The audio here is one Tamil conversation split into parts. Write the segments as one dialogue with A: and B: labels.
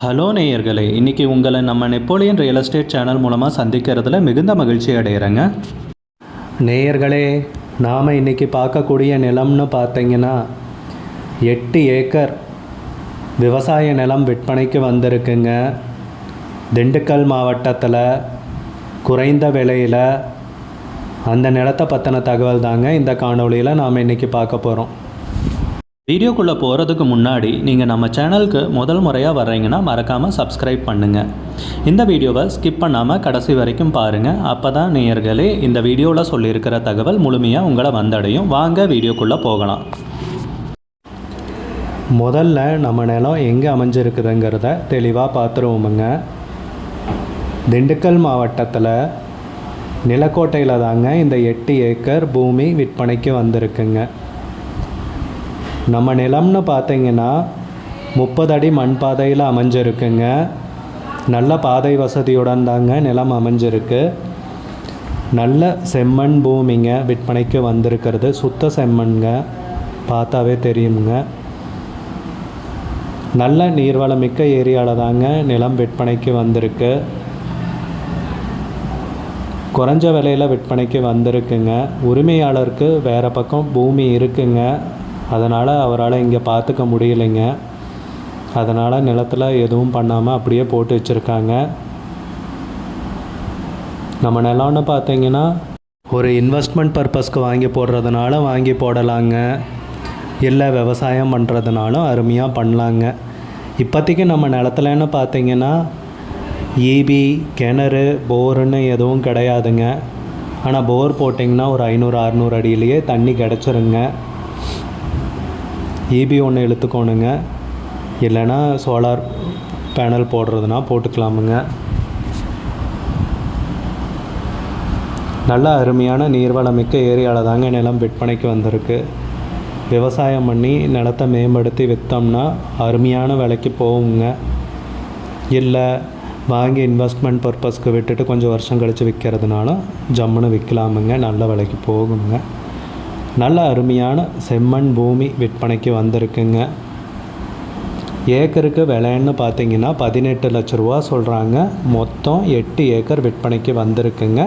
A: ஹலோ நேயர்களே இன்றைக்கி உங்களை நம்ம நெப்போலியன் ரியல் எஸ்டேட் சேனல் மூலமாக சந்திக்கிறதுல மிகுந்த மகிழ்ச்சி அடைகிறேங்க நேயர்களே நாம் இன்றைக்கி பார்க்கக்கூடிய நிலம்னு பார்த்தீங்கன்னா எட்டு ஏக்கர் விவசாய நிலம் விற்பனைக்கு வந்திருக்குங்க. திண்டுக்கல் மாவட்டத்தில் குறைந்த விலையில் அந்த நிலத்தை பற்றின தகவல் தாங்க இந்த காணொளியில் நாம் இன்றைக்கி பார்க்க போகிறோம் வீடியோக்குள்ளே போகிறதுக்கு முன்னாடி நீங்கள் நம்ம சேனலுக்கு முதல் முறையாக வர்றீங்கன்னா மறக்காமல் சப்ஸ்கிரைப் பண்ணுங்கள் இந்த வீடியோவை ஸ்கிப் பண்ணாமல் கடைசி வரைக்கும் பாருங்கள் அப்போ தான் நேயர்களே இந்த வீடியோவில் சொல்லியிருக்கிற தகவல் முழுமையாக உங்களை வந்தடையும். வாங்க வீடியோக்குள்ளே போகலாம். முதல்ல நம்ம நிலம் எங்கே அமைஞ்சிருக்குதுங்கிறத தெளிவாக பார்த்துருவோமுங்க திண்டுக்கல் மாவட்டத்தில் நிலக்கோட்டையில் தாங்க இந்த எட்டு ஏக்கர் பூமி விற்பனைக்கு வந்திருக்குங்க. நம்ம நிலம்னு பார்த்தீங்கன்னா முப்பது அடி மண் பாதையில் அமைஞ்சிருக்குங்க. நல்ல பாதை வசதியுடன் தாங்க நிலம் அமைஞ்சிருக்கு. நல்ல செம்மண் பூமிங்க விற்பனைக்கு வந்திருக்கிறது. சுத்த செம்மண்ங்க பார்த்தாவே தெரியுங்க நல்ல நீர்வளமிக்க ஏரியாவில் தாங்க நிலம் விற்பனைக்கு வந்திருக்கு. குறைஞ்ச விலையில் விற்பனைக்கு வந்திருக்குங்க. உரிமையாளருக்கு வேறு பக்கம் பூமி இருக்குங்க. அதனால் அவரால் இங்கே பார்த்துக்க முடியலைங்க. அதனால் நிலத்தில் எதுவும் பண்ணாமல் அப்படியே போட்டு வச்சுருக்காங்க. நம்ம நிலம்னு பார்த்தீங்கன்னா ஒரு இன்வெஸ்ட்மெண்ட் பர்பஸ்க்கு வாங்கி போடுறதுனால வாங்கி போடலாங்க. இல்லை விவசாயம் பண்ணுறதுனாலும் அருமையாக பண்ணலாங்க. இப்போதைக்கு நம்ம நிலத்துலன்னு பார்த்தீங்கன்னா ஈபி கிணறு போருன்னு எதுவும் கிடையாதுங்க. ஆனால் போர் போட்டிங்கன்னா ஒரு ஐநூறு அறநூறு அடியிலேயே தண்ணி கிடச்சிருங்க. ஈபி ஒன்று இழுத்துக்கோணுங்க. இல்லைன்னா சோலார் பேனல் போடுறதுனா போட்டுக்கலாமுங்க. நல்ல அருமையான நீர்வளமிக்க ஏரியாவில் தாங்க நிலம் விற்பனைக்கு வந்திருக்கு. விவசாயம் பண்ணி நிலத்தை மேம்படுத்தி விற்றோம்னா அருமையான விலைக்கு போகுங்க. இல்லை வாங்கி இன்வெஸ்ட்மெண்ட் பர்பஸ்க்கு விட்டுட்டு கொஞ்சம் வருஷம் கழித்து விற்கிறதுனால ஜம்முன்னு விற்கலாமுங்க நல்ல விலைக்கு போகுங்க. நல்ல அருமையான செம்மண் பூமி விற்பனைக்கு வந்திருக்குங்க. ஏக்கருக்கு விலைன்னு பார்த்தீங்கன்னா பதினெட்டு லட்ச ரூபா சொல்கிறாங்க மொத்தம் எட்டு ஏக்கர் விற்பனைக்கு வந்திருக்குங்க.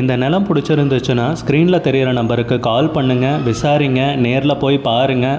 A: இந்த நிலம் பிடிச்சிருந்துச்சுன்னா ஸ்க்ரீனில் தெரிகிற நம்பருக்கு கால் பண்ணுங்கள் விசாரிங்க நேரில் போய் பாருங்கள்